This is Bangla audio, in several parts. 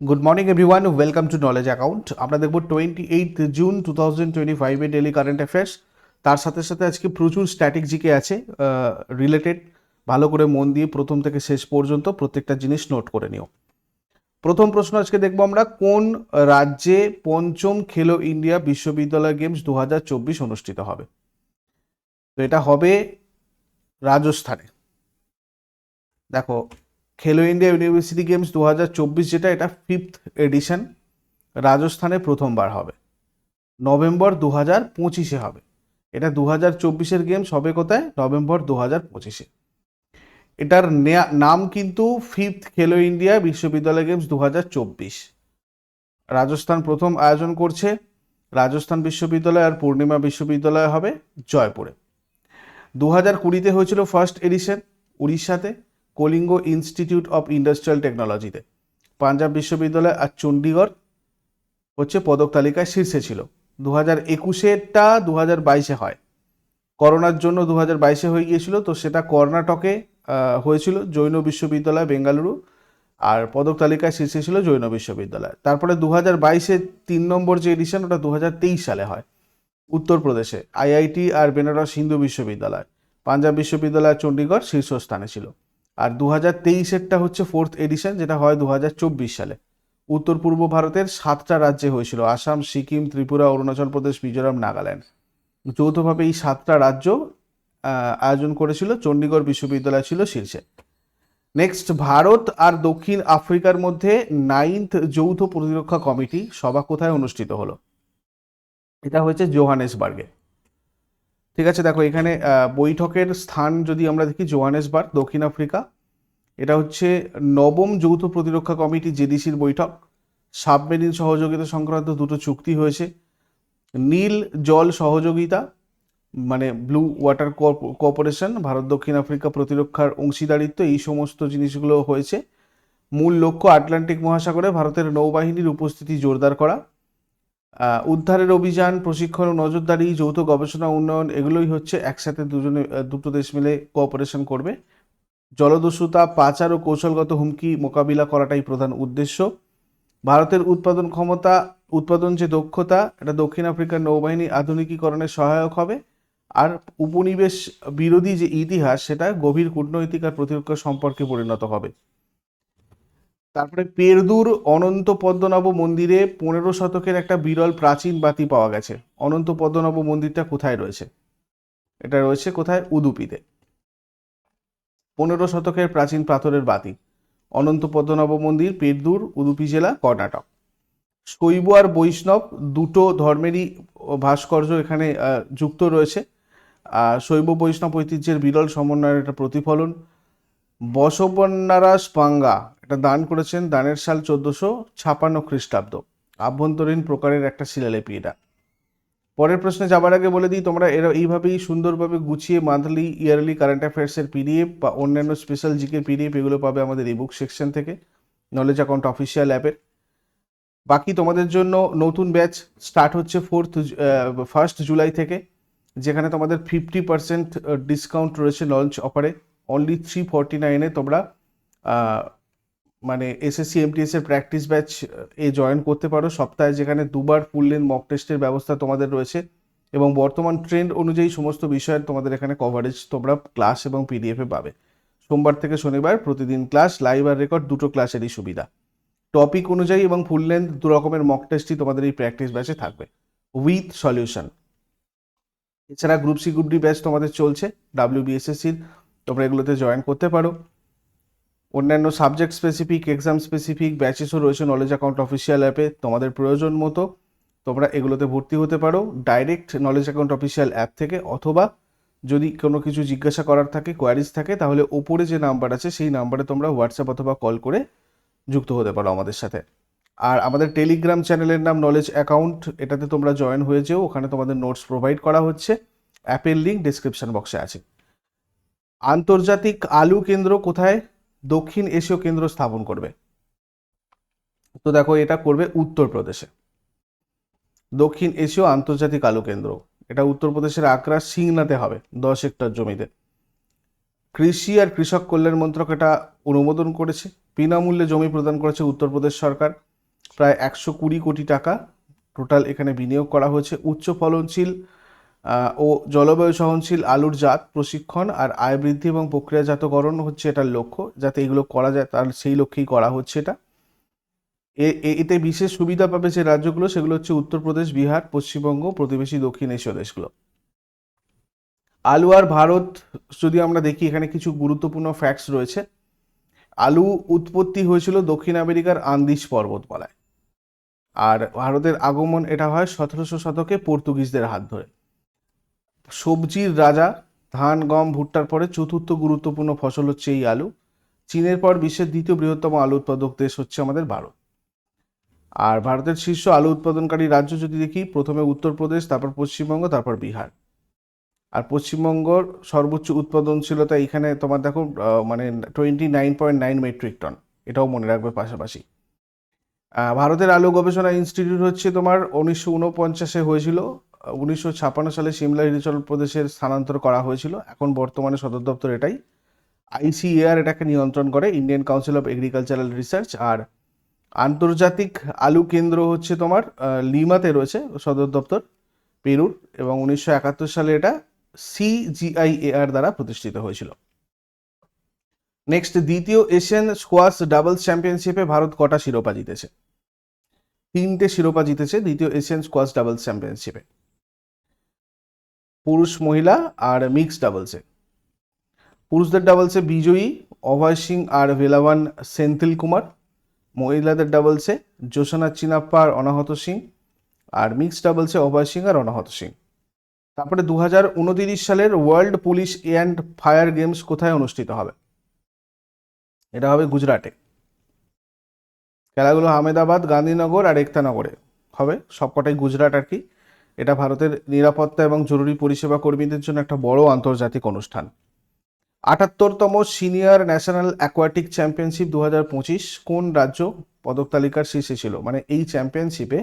Good morning everyone welcome to Knowledge Account আমরা দেখব twenty eight June two thousand twenty ফাইভে ডেলি কারেন্ট অ্যাফেয়ার্স তার সাথে সাথে আজকে প্রচুর স্ট্যাটিক আছে রিলেটেড ভালো করে মন দিয়ে প্রথম থেকে শেষ পর্যন্ত প্রত্যেকটা জিনিস নোট করে নিও। প্রথম প্রশ্ন আজকে দেখব আমরা, কোন রাজ্যে পঞ্চম খেলো ইন্ডিয়া বিশ্ববিদ্যালয় গেমস দু হাজার চব্বিশ অনুষ্ঠিত হবে? তো এটা হবে রাজস্থানে। দেখো খেলো ইন্ডিয়া ইউনিভার্সিটি গেমস দু হাজার চব্বিশ, যেটা এটা ফিফথ এডিশন রাজস্থানে প্রথমবার হবে। নভেম্বর দু হাজার পঁচিশে হবে। এটা দু হাজার চব্বিশের গেমস হবে কোথায়? নভেম্বর দু হাজার পঁচিশে। এটার নাম কিন্তু ফিফথ খেলো ইন্ডিয়া বিশ্ববিদ্যালয় গেমস দু হাজার চব্বিশ। রাজস্থান প্রথম আয়োজন করছে। রাজস্থান বিশ্ববিদ্যালয় আর পূর্ণিমা বিশ্ববিদ্যালয় হবে জয়পুরে। দু হাজার কুড়িতে হয়েছিল ফার্স্ট এডিশন উড়িষ্যাতে। কলিঙ্গ ইনস্টিটিউট অফ ইন্ডাস্ট্রিয়াল টেকনোলজিতে। পাঞ্জাব বিশ্ববিদ্যালয় আর চণ্ডীগড় হচ্ছে পদক তালিকায় শীর্ষে ছিল। দু হাজার একুশেরটা দু হাজার বাইশে হয়। করোনার জন্য দু হাজার বাইশে হয়ে গিয়েছিল, তো সেটা কর্ণাটকে হয়েছিল জৈন বিশ্ববিদ্যালয়, বেঙ্গালুরু, আর পদক তালিকায় শীর্ষে ছিল জৈন বিশ্ববিদ্যালয়। তারপরে দু হাজার বাইশে তিন নম্বর যে এডিশন ওটা দু হাজার তেইশ সালে হয়, উত্তরপ্রদেশে। আইআইটি আর বেনারস হিন্দু বিশ্ববিদ্যালয়। পাঞ্জাব বিশ্ববিদ্যালয় চণ্ডীগড় শীর্ষস্থানে ছিল। আর দু হাজার তেইশেরটা হচ্ছে ফোর্থ এডিশন যেটা হয় দু হাজার চব্বিশ সালে। উত্তর পূর্ব ভারতের সাতটা রাজ্যে হয়েছিল, আসাম, সিকিম, ত্রিপুরা, অরুণাচল প্রদেশ, মিজোরাম, নাগাল্যান্ড। যৌথভাবে এই সাতটা রাজ্য আয়োজন করেছিল চণ্ডীগড় বিশ্ববিদ্যালয় ছিল শীর্ষে নেক্সট ভারত আর দক্ষিণ আফ্রিকার মধ্যে নাইন্থ যৌথ প্রতিরক্ষা কমিটি সভা কোথায় অনুষ্ঠিত হলো? এটা হয়েছে জোহানেসবার্গে। ঠিক আছে, দেখো এখানে বৈঠকের স্থান যদি আমরা দেখি, জোহানেসবার্গ, দক্ষিণ আফ্রিকা। এটা হচ্ছে নবম যৌথ প্রতিরক্ষা কমিটি, জেডিসির বৈঠক। সাবমেরিন সহযোগিতা সংক্রান্ত দুটো চুক্তি হয়েছে। নীল জল সহযোগিতা মানে ব্লু ওয়াটার কোঅপারেশন ভারত, দক্ষিণ আফ্রিকা প্রতিরক্ষার অংশীদারিত্ব, এই সমস্ত জিনিসগুলো হয়েছে। মূল লক্ষ্য আটলান্টিক মহাসাগরে ভারতের নৌবাহিনীর উপস্থিতি জোরদার করা। উদ্ধারের অভিযান, প্রশিক্ষণ ও নজরদারি, যৌথ গবেষণা, উন্নয়ন, এগুলোই হচ্ছে একসাথে দুজনে দুটো দেশ মিলে কোঅপারেশন করবে। জলদস্যুতা, পাচার ও কৌশলগত হুমকি মোকাবিলা করাটাই প্রধান উদ্দেশ্য। ভারতের উৎপাদন ক্ষমতা, উৎপাদন যে দক্ষতা, এটা দক্ষিণ আফ্রিকার নৌবাহিনী আধুনিকীকরণে সহায়ক হবে। আর উপনিবেশ বিরোধী যে ইতিহাস, সেটা গভীর কূটনৈতিক আর প্রতিরক্ষা সম্পর্কে পরিণত হবে। তারপরে পেরদুর অনন্ত পদ্মনব মন্দিরে পনেরো শতকের একটা বিরল প্রাচীন বাতি পাওয়া গেছে। অনন্ত পদ্মনব মন্দিরটা কোথায় রয়েছে? এটা রয়েছে কোথায়? উদুপিতে। পনেরো শতকের প্রাচীন পাথরের বাতি। অনন্ত পদ্মনাভ মন্দির, পেরদুর, উদুপি জেলা, কর্ণাটক। শৈব আর বৈষ্ণব দুটো ধর্মেরই ভাস্কর্য এখানে যুক্ত রয়েছে। শৈব বৈষ্ণব ঐতিহ্যের বিরল সমন্বয়ের একটা প্রতিফলন। বসবন্নারা স্পাঙ্গা এটা দান করেছেন দানের সাল চোদ্দশো ছাপান্ন খ্রিস্টাব্দ। আভ্যন্তরীণ প্রকারের একটা শিলালিপি এটা। পরের প্রশ্নে যাবার আগে বলে দিই, তোমরা এরা এইভাবেই সুন্দরভাবে গুছিয়ে মান্থলি, ইয়ারলি কারেন্ট অ্যাফেয়ার্সের পিডিএফ বা অন্যান্য স্পেশাল জিকের পিডিএফ এগুলো পাবে আমাদের ইবুক সেকশন থেকে নলেজ অ্যাকাউন্ট অফিসিয়াল অ্যাপের। বাকি তোমাদের জন্য নতুন ব্যাচ স্টার্ট হচ্ছে ফোর্থ ফার্স্ট জুলাই থেকে, যেখানে তোমাদের ফিফটি পার্সেন্ট ডিসকাউন্ট রয়েছে লঞ্চ অফারে অনলি থ্রি ফর্টি নাইনে তোমরা মানে এসএসসি এমটিএস এর প্র্যাকটিস ব্যাচ এ জয়েন করতে পারো। সপ্তাহে যেখানে দুবার ফুল লেন মক টেস্টের ব্যবস্থা তোমাদের রয়েছে এবং বর্তমান ট্রেন্ড অনুযায়ী সমস্ত বিষয়ের তোমাদের এখানে কভারেজ তোমরা ক্লাস এবং পিডিএফে পাবে। সোমবার থেকে শনিবার প্রতিদিন ক্লাস লাইভ আর রেকর্ড দুটো ক্লাসেরই সুবিধা। টপিক অনুযায়ী এবং ফুল লেন্থ দু রকমের মক টেস্টই তোমাদের এই প্র্যাকটিস ব্যাচে থাকবে। উইথ সলিউশন এছাড়া group C group D batch তোমাদের চলছে। ডাব্লিউ বিএসএসসির তোমরা এগুলোতে জয়েন করতে পারো। অন্যান্য সাবজেক্ট স্পেসিফিক এক্সাম স্পেসিফিক ব্যাচেসও রয়েছে নলেজ অ্যাকাউন্ট অফিসিয়াল অ্যাপে তোমাদের প্রয়োজন মতো তোমরা এগুলোতে ভর্তি হতে পারো। Direct Knowledge Account official app থেকে অথবা যদি কোনো কিছু জিজ্ঞাসা করার থাকে কোয়ারিজ থাকে, তাহলে ওপরে যে নাম্বার আছে, সেই নাম্বারে তোমরা হোয়াটসঅ্যাপ অথবা কল করে যুক্ত হতে পারো আমাদের সাথে। আর আমাদের টেলিগ্রাম চ্যানেলের নাম নলেজ অ্যাকাউন্ট এটাতে তোমরা জয়েন হয়ে যেও। ওখানে তোমাদের নোটস প্রোভাইড করা হচ্ছে। অ্যাপের লিঙ্ক ডিসক্রিপশন বক্সে আছে। আন্তর্জাতিক আলু কেন্দ্র কোথায়? দক্ষিণ এশীয় কেন্দ্র স্থাপন করবে। তো দেখো এটা করবে উত্তরপ্রদেশে। দক্ষিণ এশীয় আন্তর্জাতিক আলু কেন্দ্র। এটা উত্তরপ্রদেশের আকরা সিংনাতে হবে, দশ হেক্টর জমিতে। কৃষি আর কৃষক কল্যাণ মন্ত্রক এটা অনুমোদন করেছে। বিনামূল্যে জমি প্রদান করেছে উত্তরপ্রদেশ সরকার। প্রায় একশো কুড়ি কোটি টাকা টোটাল এখানে বিনিয়োগ করা হয়েছে। উচ্চ ফলনশীল ও জলবায়ু সহনশীল আলুর জাত, প্রশিক্ষণ আর আয় বৃদ্ধি এবং প্রক্রিয়াজাতকরণ হচ্ছে এটার লক্ষ্য। যাতে এগুলো করা যায়, তার সেই লক্ষ্যেই করা হচ্ছে এটা। এতে বিশেষ সুবিধা পাবে যে রাজ্যগুলো, সেগুলো হচ্ছে উত্তরপ্রদেশ, বিহার, পশ্চিমবঙ্গ, প্রতিবেশী দক্ষিণ এশীয় দেশগুলো। আলু আর ভারত, যদি আমরা দেখি, এখানে কিছু গুরুত্বপূর্ণ ফ্যাক্টস রয়েছে। আলু উৎপত্তি হয়েছিল দক্ষিণ আমেরিকার আন্দিজ পর্বতমালায়। আর ভারতের আগমন এটা হয় সতেরোশো শতকে পর্তুগিজদের হাত ধরে। সবজির রাজা, ধান, গম, ভুট্টার পরে চতুর্থ গুরুত্বপূর্ণ ফসল হচ্ছে এই আলু। চীনের পর বিশ্বের দ্বিতীয় বৃহত্তম আলু উৎপাদক দেশ হচ্ছে আমাদের ভারত। আর ভারতের শীর্ষ আলু উৎপাদনকারী রাজ্য যদি দেখি, প্রথমে উত্তরপ্রদেশ, তারপর পশ্চিমবঙ্গ, তারপর বিহার। আর পশ্চিমবঙ্গর সর্বোচ্চ উৎপাদনশীলতা এখানে তোমার দেখো মানে twenty nine point nine metric ton. এটাও মনে রাখবে পাশাপাশি। ভারতের আলু গবেষণা ইনস্টিটিউট হচ্ছে তোমার উনিশশো উনপঞ্চাশে হয়েছিল। উনিশশো ছাপ্পান্ন সালে সিমলা হিমাচল প্রদেশের স্থানান্তর করা হয়েছিল। এখন বর্তমানে সদর দপ্তর এটাই। আইসিএআর এটাকে নিয়ন্ত্রণ করে Indian Council of Agricultural Research আর আন্তর্জাতিক আলু কেন্দ্র হচ্ছে তোমার লিমাতে রয়েছে সদর দপ্তর, পেরুর এবং উনিশশো একাত্তর সালে এটা সিজিআইএআর দ্বারা প্রতিষ্ঠিত হয়েছিল। নেক্সট, দ্বিতীয় এশিয়ান স্কোয়াশ ডাবলস চ্যাম্পিয়নশিপে ভারত কটা শিরোপা জিতেছে? তিনটে শিরোপা জিতেছে দ্বিতীয় এশিয়ান স্কোয়াশ ডাবলস চ্যাম্পিয়নশিপে। পুরুষ মহিলা আর মিক্স ডাবলসে পুরুষদের ডাবলসে বিজয়ী অভয় সিং আর ভেলাওয়ান সেন্থিল কুমার। মহিলাদের ডাবলসে জোসনা চিনাপ্পা আর অনাহত সিং। আর মিক্স ডাবলসে অভয় সিং আর অনাহত সিং। তারপরে দু হাজার সালের World Police and Fire Games কোথায় অনুষ্ঠিত হবে? এটা হবে গুজরাটে। খেলাগুলো আহমেদাবাদ, গান্ধীনগর আর একতানগরে। হবে সবকটাই গুজরাট আর কি। এটা ভারতের নিরাপত্তা এবং জরুরি পরিষেবা কর্মীদের জন্য একটা বড় আন্তর্জাতিক অনুষ্ঠান। আটাত্তরতম সিনিয়র ন্যাশনাল অ্যাকোয়াটিক চ্যাম্পিয়নশিপ দু হাজার পঁচিশ কোন রাজ্য পদক তালিকার শীর্ষে ছিল? মানে এই চ্যাম্পিয়নশিপে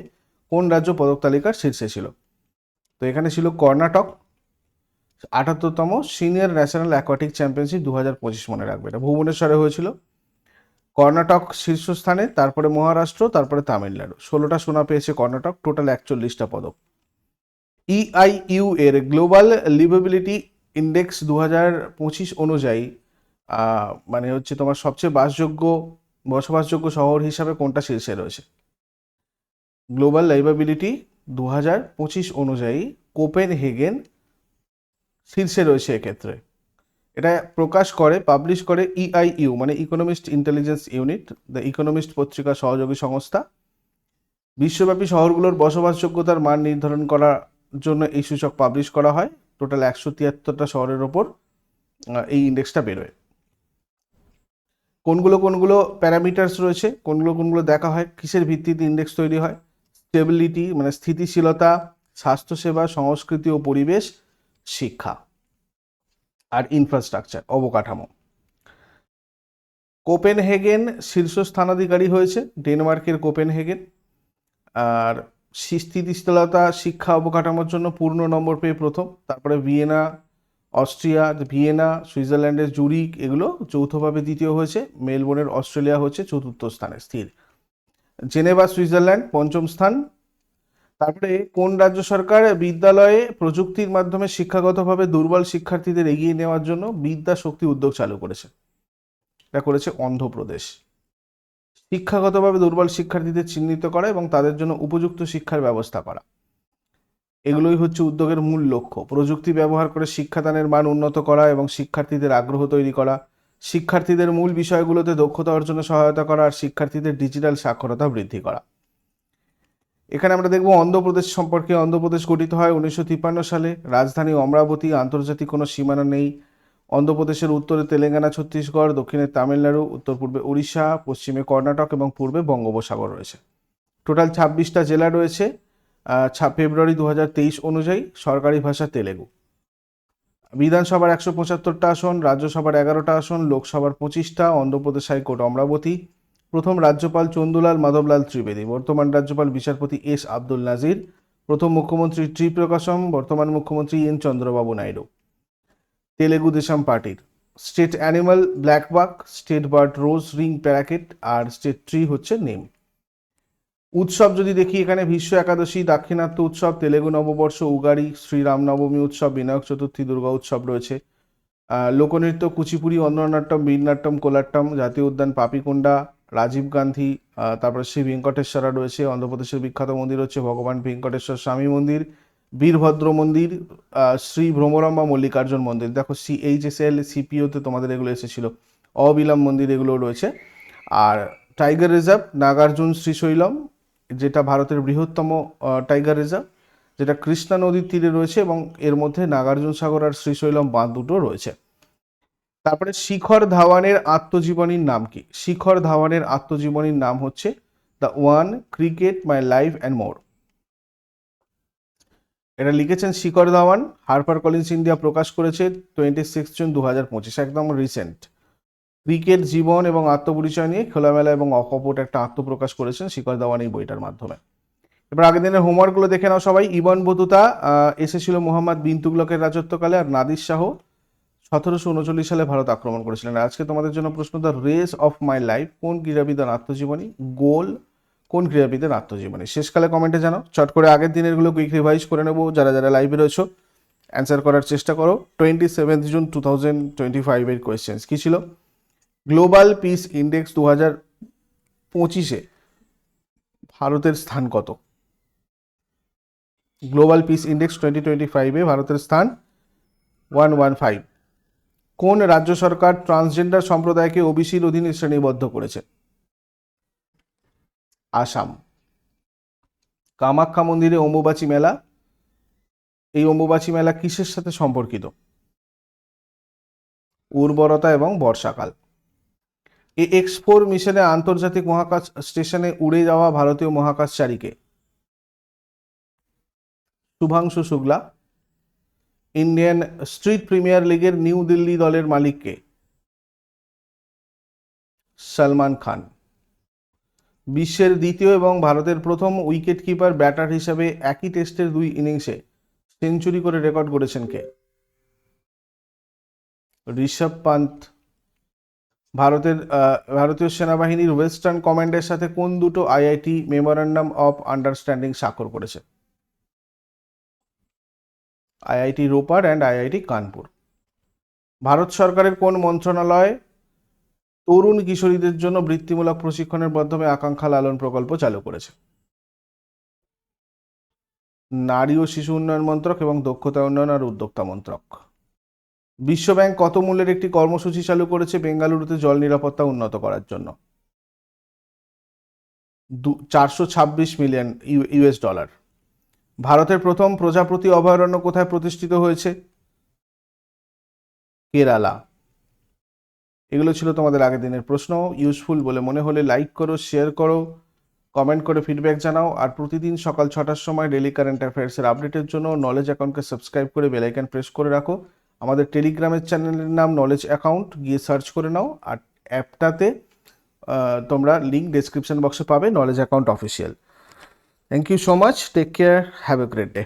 কোন রাজ্য পদক তালিকার শীর্ষে ছিল? তো এখানে ছিল কর্ণাটক। আটাত্তরতম সিনিয়র ন্যাশনাল অ্যাকোয়াটিক চ্যাম্পিয়নশিপ দু হাজার পঁচিশ মনে রাখবে। এটা ভুবনেশ্বরে হয়েছিল। কর্ণাটক শীর্ষস্থানে, তারপরে মহারাষ্ট্র, তারপরে তামিলনাড়ু। ষোলোটা সোনা পেয়েছে কর্ণাটক, টোটাল একচল্লিশটা পদক। ইআইইউ এর গ্লোবাল লিভেবিলিটি ইন্ডেক্স দু হাজার পঁচিশ অনুযায়ী মানে হচ্ছে তোমার সবচেয়ে বাসযোগ্য, বসবাসযোগ্য শহর হিসাবে কোনটা শীর্ষে রয়েছে? গ্লোবাল লাইভাবিলিটি দু হাজার পঁচিশ অনুযায়ী কোপেন হেগেন শীর্ষে রয়েছে এক্ষেত্রে। এটা প্রকাশ করে পাবলিশ করে ইআইইউ মানে Economist Intelligence Unit the Economist পত্রিকা সহযোগী সংস্থা। বিশ্বব্যাপী শহরগুলোর বসবাসযোগ্যতার মান নির্ধারণ করার জন্য এই সূচক পাবলিশ করা হয়। টোটাল একশো তিয়াত্তরটা শহরের ওপর এই ইন্ডেক্সটা বেরোয়। কোনগুলো কোনগুলো প্যারামিটার্স রয়েছে, কোনগুলো কোনগুলো দেখা হয়, কিসের ভিত্তিতে ইন্ডেক্স তৈরি হয় স্টেবিলিটি মানে স্থিতিশীলতা, স্বাস্থ্যসেবা, সংস্কৃতি ও পরিবেশ, শিক্ষা আর ইনফ্রাস্ট্রাকচার অবকাঠামো। কোপেনহেগেন শীর্ষস্থানাধিকারী হয়েছে, ডেনমার্কের কোপেনহেগেন। আর স্থিতিশীলতা শিক্ষা অবকাঠামোর জন্য পূর্ণ নম্বর পেয়ে প্রথম। তারপরে ভিয়েনা, অস্ট্রিয়া, ভিয়েনা সুইজারল্যান্ডের জুরিক এগুলো যৌথভাবে দ্বিতীয় হয়েছে। মেলবোর্নের অস্ট্রেলিয়া হচ্ছে চতুর্থ স্থানে স্থির। জেনেভা, সুইজারল্যান্ড, পঞ্চম স্থান। তারপরে কোন রাজ্য সরকার বিদ্যালয়ে প্রযুক্তির মাধ্যমে শিক্ষাগতভাবে দুর্বল শিক্ষার্থীদের এগিয়ে নেওয়ার জন্য বিদ্যা শক্তি উদ্যোগ চালু করেছে? এটা করেছে অন্ধ্রপ্রদেশ। শিক্ষাগতভাবে দুর্বল শিক্ষার্থীদের চিহ্নিত করা এবং তাদের জন্য উপযুক্ত শিক্ষার ব্যবস্থা করা। এগুলোই হচ্ছে উদ্যোগের মূল লক্ষ্য। প্রযুক্তি ব্যবহার করে শিক্ষাদানের মান উন্নত করা এবং শিক্ষার্থীদের আগ্রহ তৈরি করা, শিক্ষার্থীদের মূল বিষয়গুলোতে দক্ষতা অর্জনে সহায়তা করা আর শিক্ষার্থীদের ডিজিটাল সাক্ষরতা বৃদ্ধি করা। এখানে আমরা দেখব অন্ধ্রপ্রদেশ সম্পর্কে। অন্ধ্রপ্রদেশ গঠিত হয় উনিশশো তিপ্পান্ন সালে। রাজধানী অমরাবতী আন্তর্জাতিক কোনো সীমানা নেই। অন্ধ্রপ্রদেশের উত্তরে তেলেঙ্গানা, ছত্তিশগড়, দক্ষিণে তামিলনাড়ু, উত্তর পূর্বে উড়িষ্যা, পশ্চিমে কর্ণাটক এবং পূর্বে বঙ্গোপসাগর রয়েছে। টোটাল ছাব্বিশটা জেলা রয়েছে ফেব্রুয়ারি দু হাজার তেইশ অনুযায়ী সরকারি ভাষা তেলেগু। বিধানসভার একশো পঁচাত্তরটা আসন, রাজ্যসভার এগারোটা আসন, লোকসভার পঁচিশটা, অন্ধ্রপ্রদেশ হাইকোর্ট অমরাবতী, প্রথম রাজ্যপাল চন্দুলাল মাধবলাল ত্রিবেদী, বর্তমান রাজ্যপাল বিচারপতি এস আব্দুল নাজির, প্রথম মুখ্যমন্ত্রী ত্রিপ্রকাশম, বর্তমান মুখ্যমন্ত্রী এন চন্দ্রবাবু নাইডু। তেলেগু দেশম পার্টির। State animal, black buck, state bird rose, ring, parakeet আর স্টেট ট্রি হচ্ছে নেম। উৎসব যদি দেখি এখানে ভীষ্ম একাদশী, দাক্ষিণাত্য উৎসব, তেলেগু নববর্ষ, উগাড়ি শ্রীরাম নবমী উৎসব, বিনায়ক চতুর্থী, দুর্গা উৎসব রয়েছে। লোকনৃত্য, কুচিপুড়ি, অন্ননাট্যম বীরনাট্যম কোলাট্টম, জাতীয় উদ্যান পাপিকুন্ডা রাজীব গান্ধী তারপরে শ্রী ভেঙ্কটেশ্বরা রয়েছে, অন্ধ্রপ্রদেশের বিখ্যাত মন্দির হচ্ছে ভগবান ভেঙ্কটেশ্বর স্বামী মন্দির। বীরভদ্র মন্দির শ্রী ভ্রমরম্বা মল্লিকার্জুন মন্দির। দেখো সি এইচ এস এল সিপিওতে তোমাদের এগুলো এসেছিল। অবিলাম মন্দির এগুলো রয়েছে। আর টাইগার রিজার্ভ নাগার্জুন শ্রীশৈলম, যেটা ভারতের বৃহত্তম টাইগার রিজার্ভ যেটা কৃষ্ণা নদীর তীরে রয়েছে এবং এর মধ্যে নাগার্জুন সাগর আর শ্রীশৈলম বাঁধ দুটো রয়েছে। তারপরে শিখর ধাওয়ানের আত্মজীবনীর নাম কি? শিখর ধাওয়ানের আত্মজীবনীর নাম হচ্ছে the one cricket my life and more এটা লিখেছেন Shikhar Dhawan, Harper Collins India প্রকাশ করেছে টোয়েন্টি সিক্স জুন দু হাজার পঁচিশ একদম রিসেন্ট ক্রিকেট, জীবন এবং আত্মপরিচয় নিয়ে খোলামেলা এবং অকপট একটা আত্মপ্রকাশ করেছেন শিকর ধাওয়ান এই বইটার মাধ্যমে। এবার আগের দিনের হোমওয়ার্কগুলো দেখে নাও সবাই। ইবন বতুতা এসেছিল মোহাম্মদ বিন তুগলকের রাজত্বকালে আর নাদির শাহ সতেরোশো উনচল্লিশ সালে ভারত আক্রমণ করেছিলেন। আজকে তোমাদের জন্য প্রশ্ন the race of my life কোন ক্রীড়াবিদের আত্মজীবনী? গোল কোন ক্রীড়াবিদের আত্মজীবনী? শেষকালে কমেন্টে জানাও। চট করে আগের দিনেরগুলো কুইক রিভাইজ করে নেব। যারা যারা লাইভে রয়েছো অ্যান্সার করার চেষ্টা করো। Twenty seventh June two thousand twenty ফাইভের কোয়েশ্চেন্স কী ছিল? গ্লোবাল পিস ইন্ডেক্স দু হাজার পঁচিশে ভারতের স্থান কত? Global Peace Index twenty twenty ফাইভে ভারতের স্থান ওয়ান ওয়ান ফাইভ কোন রাজ্য সরকার ট্রান্সজেন্ডার সম্প্রদায়কে ওবিসির অধীনে শ্রেণীবদ্ধ করেছে? আসাম। কামাখ্যা মন্দিরে অম্বুবাচী মেলা। এই অম্বুবাচী মেলা কিসের সাথে সম্পর্কিত? উর্বরতা এবং বর্ষাকাল। এই এক্সফোর মিশনে আন্তর্জাতিক মহাকাশ স্টেশনে উড়ে যাওয়া ভারতীয় মহাকাশচারীকে Shubhanshu Shukla, Indian Street Premier লিগের নিউ দিল্লি দলের মালিককে। সলমান খান। বিশ্বের দ্বিতীয় এবং ভারতের প্রথম উইকেট কিপার ব্যাটার হিসাবে একই টেস্টের দুই ইনিংসে সেঞ্চুরি করে রেকর্ড করেছেন কে? ঋষভ পান্ত ভারতের ভারতীয় সেনাবাহিনীর ওয়েস্টার্ন কমান্ডের সাথে কোন দুটো আইআইটি মেমোরান্ডাম অফ আন্ডারস্ট্যান্ডিং স্বাক্ষর করেছে? IIT Ropar and IIT Kanpur. Bharat সরকারের কোন মন্ত্রণালয় তরুণ কিশোরীদের জন্য বৃত্তিমূলক প্রশিক্ষণের মাধ্যমে আকাঙ্ক্ষা লালন প্রকল্প চালু করেছে। নারী ও শিশু উন্নয়ন মন্ত্রক এবং দক্ষতা উন্নয়ন আর উদ্যোক্তা মন্ত্রক। বিশ্বব্যাংক কত মূল্যের একটি কর্মসূচি চালু করেছে বেঙ্গালুরুতে জল নিরাপত্তা উন্নত করার জন্য? চারশো ছাব্বিশ মিলিয়ন ইউএস ডলার। ভারতের প্রথম প্রজাপতি অভয়ারণ্য কোথায় প্রতিষ্ঠিত হয়েছে? কেরালা। এগুলো ছিল তোমাদের আগের দিনের প্রশ্ন ইউজফুল বলে মনে হলে লাইক করো শেয়ার করো কমেন্ট করে ফিডব্যাক জানাও, আর প্রতিদিন সকাল ছটার সময় ডেলি কারেন্ট অ্যাফেয়ার্সের আপডেটের জন্য নলেজ অ্যাকাউন্টকে সাবস্ক্রাইব করে বেল আইকন প্রেস করে রাখো। আমাদের টেলিগ্রামের চ্যানেলের নাম নলেজ অ্যাকাউন্ট গিয়ে সার্চ করে নাও, আর অ্যাপটাতে তোমরা লিঙ্ক ডেসক্রিপশন বক্সে পাবে Knowledge Account official thank you so much take care have a great day